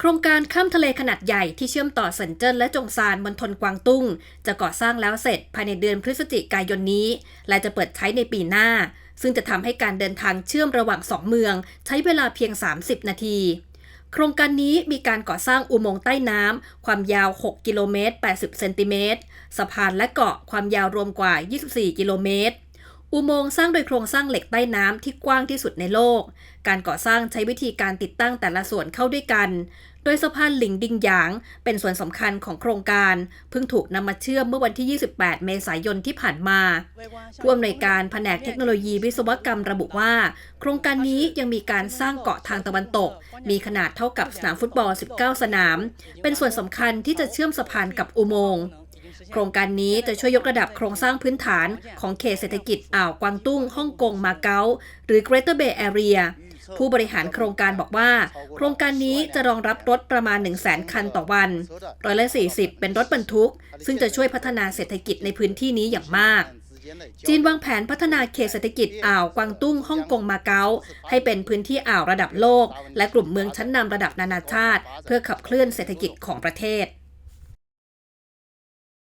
โครงการข้ามทะเลขนาดใหญ่ที่เชื่อมต่อเซินเจิ้นและจงซานมณฑลกวางตุ้ง จะก่อสร้างแล้วเสร็จภายในเดือนพฤศจิกายนนี้ และจะเปิดใช้ในปีหน้า ซึ่งจะทำให้การเดินทางเชื่อมระหว่างสองเมือง ใช้เวลาเพียง 30 นาที โครงการนี้มีการก่อสร้างอุโมงค์ใต้น้ำความยาว 6 กิโลเมตร 80 เซนติเมตร สะพานและเกาะความยาวรวมกว่า 24 กิโลเมตร อุโมงค์สร้างโดยโครงสร้างเหล็กใต้น้ำที่กว้างที่สุดในโลก การก่อสร้างใช้วิธีการติดตั้งแต่ละส่วนเข้าด้วยกัน โดยสะพานหลิงดิงหยาง เป็นส่วนสำคัญของโครงการ เพิ่งถูกนำมาเชื่อมเมื่อวันที่ 28 เมษายนที่ผ่านมา ผู้อำนวยการแผนกเทคโนโลยีวิศวกรรมระบุว่า โครงการนี้ยังมีการสร้างเกาะทางตะวันตก มีขนาดเท่ากับสนามฟุตบอล 19 สนาม เป็นส่วนสำคัญที่จะเชื่อมสะพานกับอุโมงค์ โครงการนี้จะช่วยยกระดับโครงสร้างพื้นฐานของเขตเศรษฐกิจอ่าวกวางตุ้งฮ่องกงมาเก๊าหรือ Greater Bay Area ผู้บริหารโครงการบอกว่า โครงการนี้จะรองรับรถประมาณ 1 0 0 0 0แคันต่อวันร้อยละ40 เป็นรถบรรทุก ซึ่งจะช่วยพัฒนาเศรษฐกิจในพื้นที่นี้อย่างมากจีนวางแผนพัฒนาเขตเศรษฐกิจอ่าวกวางตุ้งฮ่องกงมาเก๊าให้เป็นพื้นที่อ่าวระดับโลก และกลุ่มเมืองชั้นนำระดับนานาชาติ เพื่อขับเคลื่อนเศรษฐกิจของประเทศ